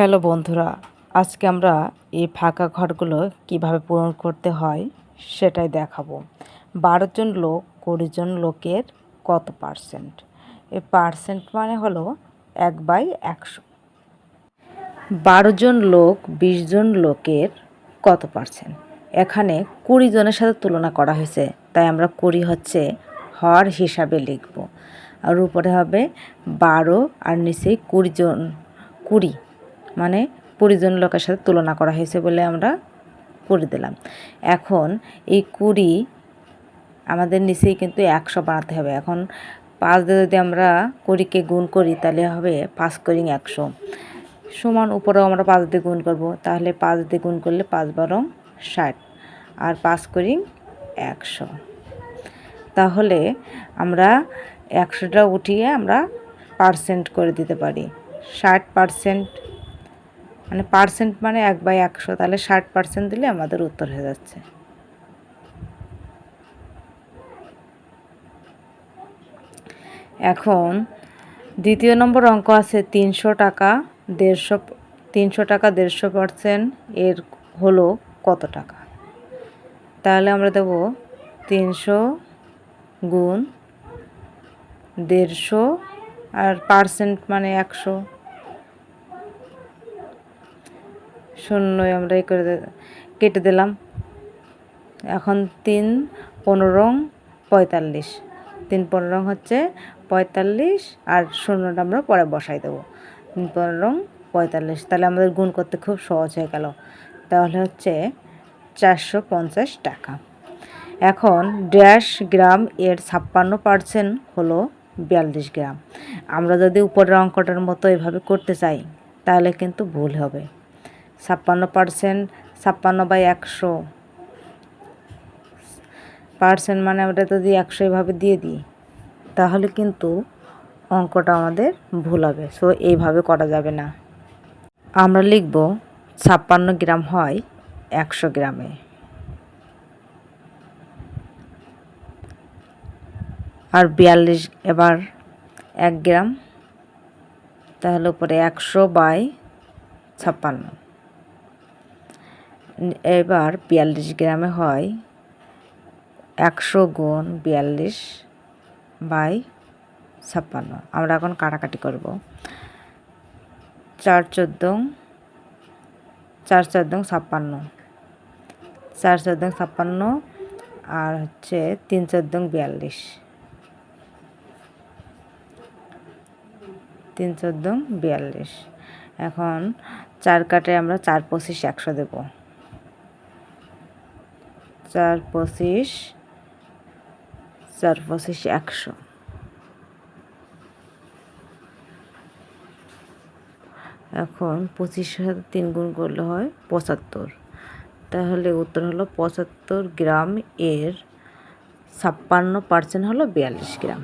Hello বন্ধুরা, আজকে আমরা এই ফাঁকা ঘরগুলো কীভাবে পূরণ করতে হয় সেটাই দেখাবো। বারো জন লোক, কুড়ি জন লোকের কত পার্সেন্ট এই পার্সেন্ট মানে হলো এক বাই একশো। বারো জন লোক, বিশ জন লোকের কত পার্সেন্ট এখানে কুড়ি জনের সাথে তুলনা করা হয়েছে, তাই আমরা কুড়ি হচ্ছে হর হিসাবে লিখব। আর উপরে হবে বারো, আর নিচে কুড়ি জন, কুড়ি। মানে পরিজন লোকের সাথে তুলনা করা হয়েছে বলে আমরা কুড়ি দিলাম। এখন এই কুড়ি আমাদের নিচেই কিন্তু একশো বানাতে হবে। এখন পাঁচ দিয়ে যদি আমরা কুড়িকে গুণ করি, তাহলে হবে পাঁচ করিং একশো। সমান উপরেও আমরা পাঁচ দিয়ে গুণ করব। তাহলে পাঁচ দিয়ে গুণ করলে পাঁচ বারো ষাট। আর পাঁচ করিং একশো। তাহলে আমরা একশোটা উঠিয়ে আমরা পার্সেন্ট করে দিতে পারি। ষাট পার্সেন্ট মানে পার্সেন্ট মানে এক বাই একশো, তাহলে ষাট পার্সেন্ট দিলে আমাদের উত্তর হয়ে যাচ্ছে। এখন দ্বিতীয় নম্বর অঙ্ক আছে তিনশো টাকা, দেড়শো, তিনশো টাকা দেড়শো পার্সেন্ট এর হলো কত টাকা? তাহলে আমরা দেব তিনশো গুণ দেড়শো আর পার্সেন্ট মানে একশো। শূন্যই আমরা করে কেটে দিলাম। এখন তিন পনেরো পঁয়তাল্লিশ। তিন পনেরো হচ্ছে পঁয়তাল্লিশ আর শূন্যটা আমরা পরে বসাই দেবো। তিন পনেরো পঁয়তাল্লিশ। তাহলে আমাদের গুণ করতে খুব সহজ হয়ে গেল। তাহলে হচ্ছে চারশো পঞ্চাশ টাকা। এখন ড্যাশ গ্রাম এর ছাপ্পান্ন পার্সেন্ট হলো বিয়াল্লিশ গ্রাম। আমরা যদি উপরের অঙ্কটার মতো এভাবে করতে চাই, তাহলে কিন্তু ভুল হবে। ছাপ্পান্ন পার্সেন্ট, ছাপ্পান্ন বাই একশো। পার্সেন্ট মানে আমরা যদি একশো এভাবে দিয়ে দিই, তাহলে কিন্তু অঙ্কটা আমাদের ভুল হবে। সো এইভাবে করা যাবে না। আমরা লিখব ছাপ্পান্ন গ্রাম হয় একশো গ্রামে। আর বিয়াল্লিশ, এবার এক গ্রাম, তাহলে উপরে একশো বাই ছাপ্পান্ন। এবার বিয়াল্লিশ গ্রামে হয় একশো গুণ বিয়াল্লিশ বাই ছাপ্পান্ন। আমরা এখন কাটাকাটি করব। চার চোদ্দ চার চোদ্দ ছাপ্পান্ন। চার চোদ্দ ছাপ্পান্ন আর হচ্ছে তিন চোদ্দ বিয়াল্লিশ। তিন চোদ্দ বিয়াল্লিশ। এখন চার কাটে আমরা চার পঁচিশ একশো দেবো। চার পঁচিশ চার পঁচিশ একশো। এখন পঁচিশ সাথে তিন গুণ করলে হয় পঁচাত্তর। তাহলে উত্তর হলো পঁচাত্তর গ্রাম এর ছাপ্পান্ন পার্সেন্ট হলো বিয়াল্লিশ গ্রাম।